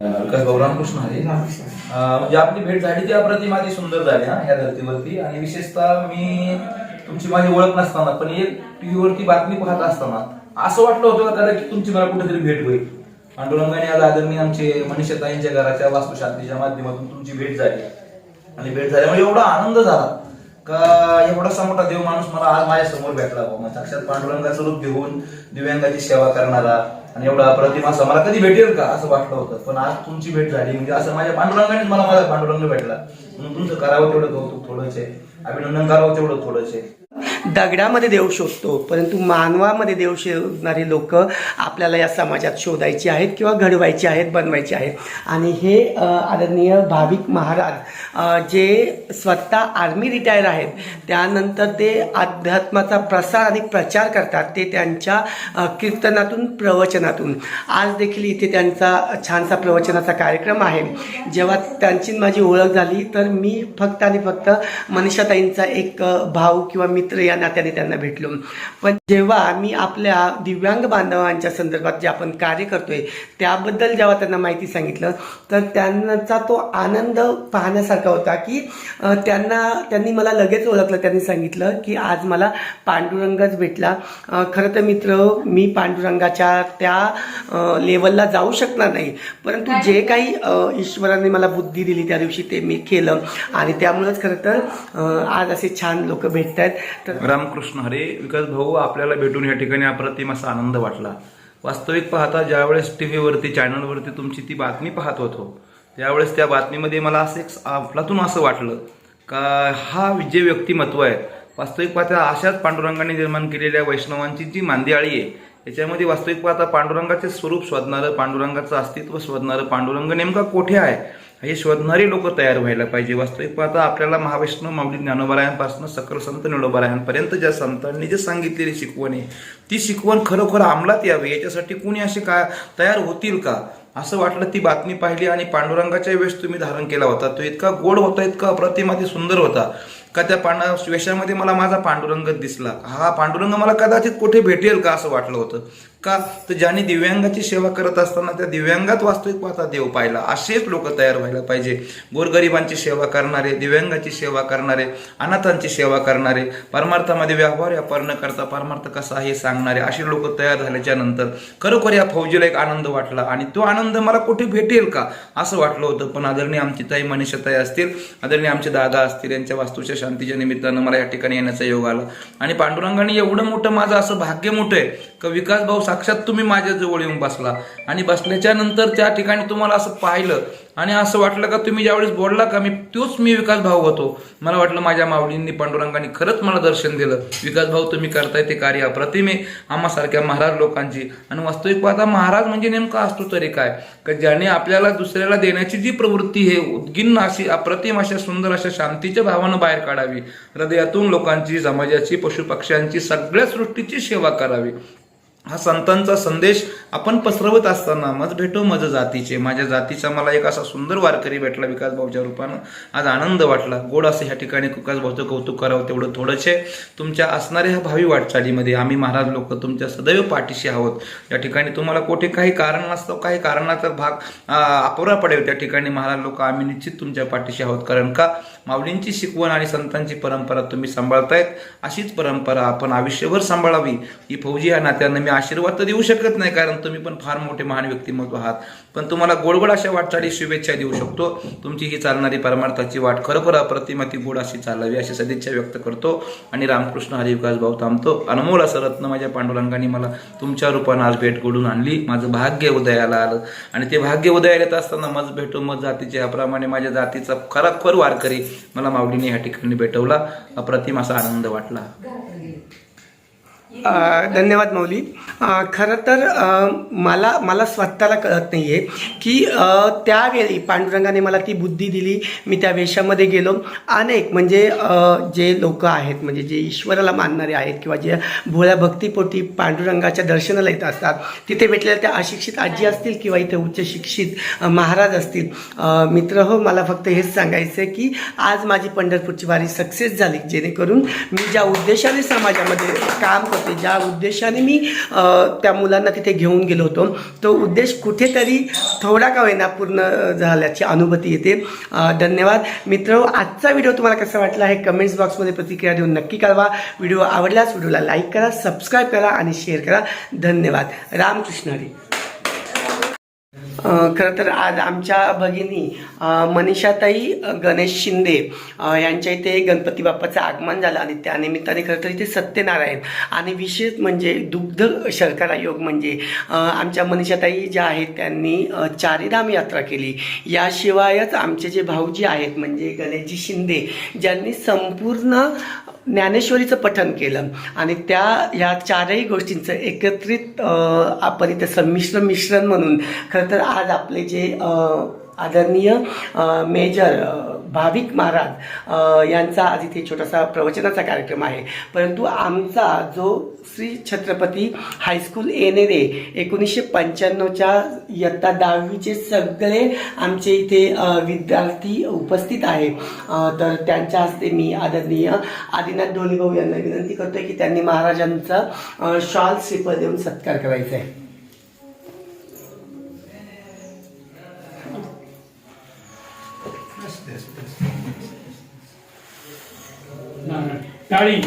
विकास भाऊ रामकृष्ण हरी अं, म्हणजे आपली भेट झाली ती अप्रतिम अति सुंदर झाली हा ह्या धर्तीवरती. आणि विशेषतः मी तुमची माझी ओळख नसताना पण एक टीव्हीवरती बातमी पाहत असताना असं वाटलं होतं का की तुमची मला कुठेतरी भेट होईल. पांडुरंगाने आज आदरणीय आमचे मनीषताईंच्या घराच्या वास्तुशास्त्रीच्या माध्यमातून तुमची भेट झाली. आणि भेट झाल्यामुळे एवढा आनंद झाला का एवढासा मोठा देव माणूस मला आज माझ्यासमोर भेटला साक्षात पांडुरंगाचं रूप घेऊन दिव्यांगाची सेवा करणारा आणि एवढा प्रतिमा असा मला कधी भेटेल का असं वाटलं होतं. पण आज तुमची भेट झाली. म्हणजे असं माझ्या पांडुरंगानेच मला माझा पांडुरंग भेटला. म्हणून तुमचं करावं तेवढं कौतुक थोडंच आहे. अभिनंदन करावं तेवढं थोडंच आहे. दगडामध्ये देव शोधतो परंतु मानवामध्ये देव शोधणारे लोक आपल्याला या समाजात शोधायची आहेत किंवा घडवायची आहेत बनवायची आहेत. आणि हे आदरणीय भाविक महाराज जे स्वतः आर्मी रिटायर आहेत त्यानंतर ते अध्यात्माचा प्रसार आणि प्रचार करतात ते त्यांच्या कीर्तनातून प्रवचनातून. आज देखील इथे त्यांचा छानसा प्रवचनाचा कार्यक्रम आहे. जेव्हा त्यांची माझी ओळख झाली तर मी फक्त आणि फक्त मनीषाताईंचा एक भाऊ किंवा मित्र या नात्याने त्यांना भेटलो. पण जेव्हा मी आपल्या दिव्यांग बांधवांच्या संदर्भात जे आपण कार्य करतोय त्याबद्दल जेव्हा त्यांना माहिती सांगितलं तर त्यांचा तो आनंद पाहण्यासारखा होता की त्यांना त्यांनी मला लगेच ओळखलं त्यांनी सांगितलं की आज मला पांडुरंगच भेटला. खरं तर मित्र मी पांडुरंगाच्या त्या लेवलला जाऊ शकणार नाही. परंतु जे काही ईश्वराने मला बुद्धी दिली त्या दिवशी ते मी केलं. आणि त्यामुळेच खरं तर आज असे छान लोक भेटत आहेत तर रामकृष्ण हरे विकास भाऊ आपल्याला भेटून या ठिकाणी अप्रतिम असा आनंद वाटला. वास्तविक पाहता ज्यावेळेस टी व्हीवरती चॅनलवरती तुमची ती बातमी पाहत होतो त्यावेळेस त्या बातमीमध्ये मला असं एक आपलातून असं वाटलं का हा जे व्यक्तिमत्व आहे. वास्तविक पाहता अशाच पांडुरंगाने निर्माण केलेल्या वैष्णवांची जी मांदियाळी आहे याच्यामध्ये वास्तविक पाहता पांडुरंगाचे स्वरूप शोधणारं पांडुरंगाचं अस्तित्व शोधणारं पांडुरंग नेमका कोठे आहे? हे शोधणारे लोक तयार व्हायला पाहिजे. वास्तविक पाहता आपल्याला महाविष्णू माऊली ज्ञानोबरायांपासून सकल संत निळोबरायांपर्यंत ज्या संतांनी जे सांगितलेली शिकवण आहे ती शिकवण खरोखर अंमलात यावी. याच्यासाठी कुणी असे का तयार होतील का? असं वाटलं ती बातमी पाहिली आणि पांडुरंगाच्या वेळेस तुम्ही धारण केला होता. तो इतका गोड होता इतका अप्रतिम अति सुंदर होता. का त्या पांड वेशामध्ये मला माझा पांडुरंग दिसला? हा पांडुरंग मला कदाचित कुठे भेटेल का असं वाटलं होतं. का? तर ज्यांनी दिव्यांगाची सेवा करत असताना त्या दिव्यांगात वास्तविक पाहता देव पाहिला. असेच लोक तयार व्हायला पाहिजे. गोरगरिबांची सेवा करणारे दिव्यांगाची सेवा करणारे अनाथांची सेवा करणारे परमार्थामध्ये व्यवहार व्यापार न करता परमार्थ कसा आहे हे सांगणारे असे लोक तयार झाल्याच्यानंतर खरोखर या फौजीला एक आनंद वाटला. आणि तो आनंद मला कुठे भेटेल का? असं वाटलं होतं. पण आदरणीय आमची ताई मनीषाताई असतील आदरणीय आमचे दादा असतील यांच्या वास्तूच्या शांतीच्या निमित्तानं मला या ठिकाणी येण्याचा योग आला. आणि पांडुरंगाने एवढं मोठं माझं असं भाग्य मोठं आहे का विकास भाऊ साक्षात तुम्ही माझ्या जवळ येऊन बसला. आणि बसल्याच्या नंतर त्या ठिकाणी तुम्हाला असं पाहिलं आणि असं वाटलं का तुम्ही ज्यावेळेस बोलला का मी तोच मी विकास भाऊ होतो. मला वाटलं माझ्या माऊलींनी पांडुरंगाने खरंच मला दर्शन दिलं. विकास भाऊ तुम्ही करताय ते कार्य अप्रतिमे आम्हासारख्या महाराज लोकांची. आणि वास्तविक पाहता महाराज म्हणजे नेमका असतो तरी काय? का ज्याने आपल्याला दुसऱ्याला देण्याची जी प्रवृत्ती आहे उद्गिन्न अशी अप्रतिम अशा सुंदर अशा शांतीच्या भावानं बाहेर काढावी. हृदयातून लोकांची समाजाची पशुपक्ष्यांची सगळ्या सृष्टीची सेवा करावी. हा संतांचा संदेश आपण पसरवत असताना मज भेटो मज जातीचे. माझ्या जातीचा मला एक असा सुंदर वारकरी भेटला विकास भाऊच्या रूपानं. आज आनंद वाटला. गोड असं ह्या ठिकाणी विकास भाऊचं कौतुक करावं तेवढं थोडंच आहे तुमच्या असणाऱ्या ह्या भावी वाटचालीमध्ये आम्ही महाराज लोक तुमच्या सदैव पाठीशी आहोत. या ठिकाणी तुम्हाला कुठे काही कारण नसतं काही कारणाचा भाग अपुरा पडेल. त्या ठिकाणी महाराज लोक आम्ही निश्चित तुमच्या पाठीशी आहोत. कारण का? माऊलींची शिकवण आणि संतांची परंपरा तुम्ही सांभाळतायत. अशीच परंपरा आपण आयुष्यभर सांभाळावी. ही फौजी या नात्यानं मी आशीर्वाद तर देऊ शकत नाही कारण तुम्ही पण फार मोठे महान व्यक्तिमत्व आहात. पण तुम्हाला गोडगोड अशा वाटचाली शुभेच्छा देऊ शकतो. तुमची ही चालणारी परमार्थाची वाट खरोखर अप्रतिम ती गोड अशी चालावी अशी सदिच्छा व्यक्त करतो. आणि रामकृष्ण हरिविकास भाऊ थांबतो. अनमोल असं रत्न माझ्या पांडुरंगाने मला तुमच्या रूपानं आज भेट घडून आणली. माझं भाग्य उदयाला आलं. आणि ते भाग्य उदयाला येत असताना मज भेटो मज जातीचे याप्रमाणे माझ्या जातीचा खराखोर वारकरी मला माऊलीने ह्या ठिकाणी भेटवला. अप्रतिम असा आनंद वाटला. धन्यवाद मौली. खरं तर मला मला स्वतःला कळत नाही आहे की त्यावेळी पांडुरंगाने मला ती बुद्धी दिली मी त्या वेशामध्ये गेलो. अनेक म्हणजे जे लोक आहेत म्हणजे जे ईश्वराला मानणारे आहेत किंवा जे भोळ्या भक्तीपोटी पांडुरंगाच्या दर्शनाला येत असतात तिथे भेटलेल्या त्या अशिक्षित आजी असतील किंवा इथे उच्च शिक्षित महाराज असतील. मित्र हो मला फक्त हेच सांगायचं आहे की आज माझी पंढरपूरची वारी सक्सेस झाली जेणेकरून मी ज्या उद्देशाने समाजामध्ये काम करतो होते. ज्या उद्देशाने मी त्या मुलांना तिथे घेऊन गेलो होतो. तो उद्देश कुठेतरी थोडा का होईना पूर्ण झाल्याची अनुभूती येते. धन्यवाद. मित्र आजचा व्हिडिओ तुम्हाला कसा वाटला हे कमेंट्स बॉक्समध्ये प्रतिक्रिया देऊन नक्की कळवा. व्हिडिओ आवडल्यास व्हिडिओला लाईक करा सबस्क्राईब करा आणि शेअर करा. धन्यवाद. रामकृष्ण हरी. खरं तर आज आमच्या भगिनी मनीषाताई गणेश शिंदे यांच्या इथे गणपती बाप्पाचं आगमन झालं आणि त्यानिमित्ताने खरं तर इथे सत्यनारायण आणि विशेष म्हणजे दुग्ध शर्करा योग म्हणजे आमच्या मनीषाताई ज्या आहेत त्यांनी चारीधाम यात्रा केली. याशिवायच आमचे जे भाऊजी आहेत म्हणजे गणेशजी शिंदे ज्यांनी संपूर्ण ज्ञानेश्वरीचं पठन केलं. आणि त्या ह्या चारही गोष्टींचं एकत्रित आपण इथं संमिश्र मिश्रण म्हणून. खरं तर आज आपले जे आदरणीय मेजर भाविक महाराज यांचा आज इथे छोटासा प्रवचनाचा कार्यक्रम आहे. परंतु आमचा जो श्री छत्रपती हायस्कूल एन एनेरे एकोणीसशे पंच्याण्णवच्या इयत्ता दहावीचे सगळे आमचे इथे विद्यार्थी उपस्थित आहे. तर त्यांच्या हस्ते मी आदरणीय आदिनाथ धोनीभाऊ यांना विनंती करतोय की त्यांनी महाराजांचा शॉल श्रीफळ देऊन सत्कार करायचा आहे. 压力